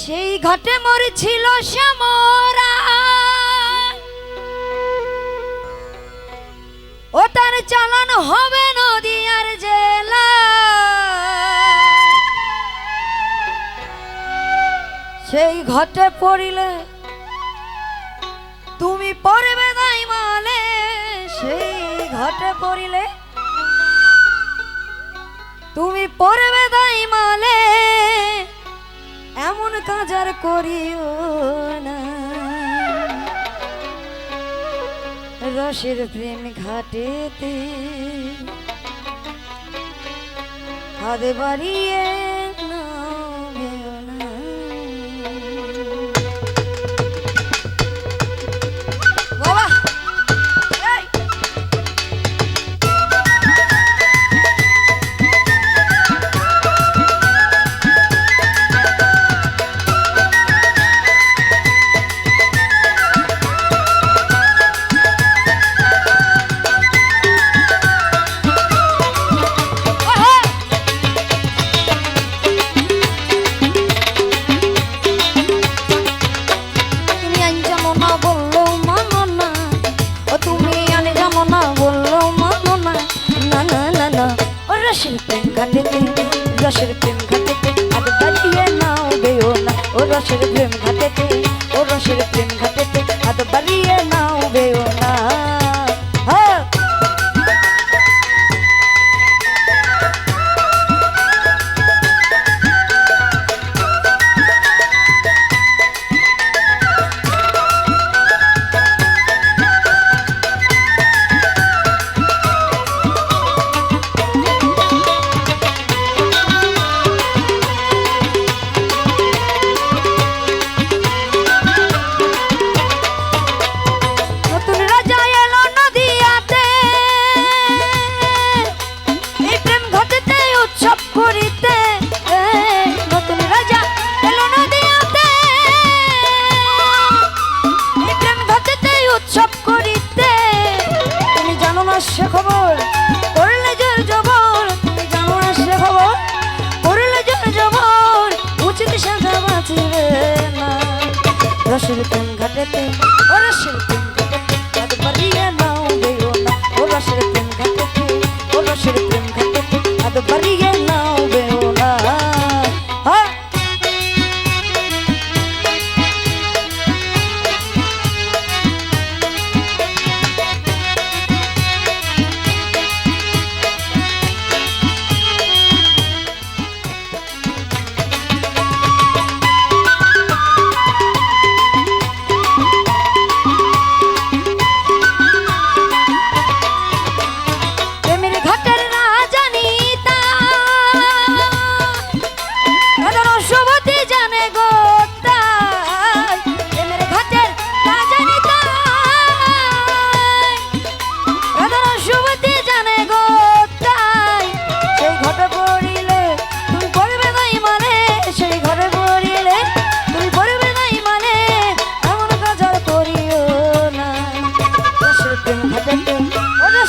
সেই ঘাটে মরেছিল শ্যামরা ও তার চালান হবে নদীয়ার জেলা। সেই ঘটে পড়িলে তুমি পড়বে নাই মালে। সেই ঘটে পড়িলে তুমি পড়বে দাই মালে। কাজার করিও না। রসের প্রেম ঘাটেতে হাতে বাড়িয়ে রসের প্রেম ঘাটেতে, আর দাঁড়িয়ে নাও বেও না ও রসের প্রেম ঘাটেতে, ও রসের প্রেম ঘাটেতে।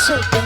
ও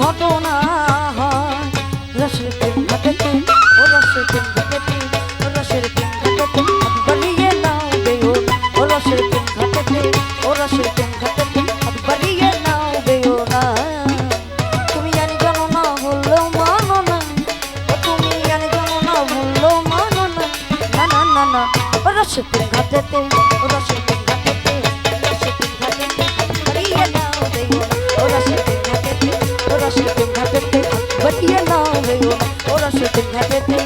ঘটনা হয়। রসের প্রেম ঘটেতে ও রসের প্রেম ঘটেতে ও রসের প্রেম ঘটেতে বলিয়ে নাও বেও ও রসের প্রেম ঘটেতে ও রসের প্রেম ঘটেতে বলিয়ে নাও বেও না। তুমি জানি জানো না। বললেও মানো না তুমি জানি জানো না। বললেও মানো না না না না, ও রসিকপুর ঘাটেতে ও রসিকপুর ঘাটেতে ঘাটেতে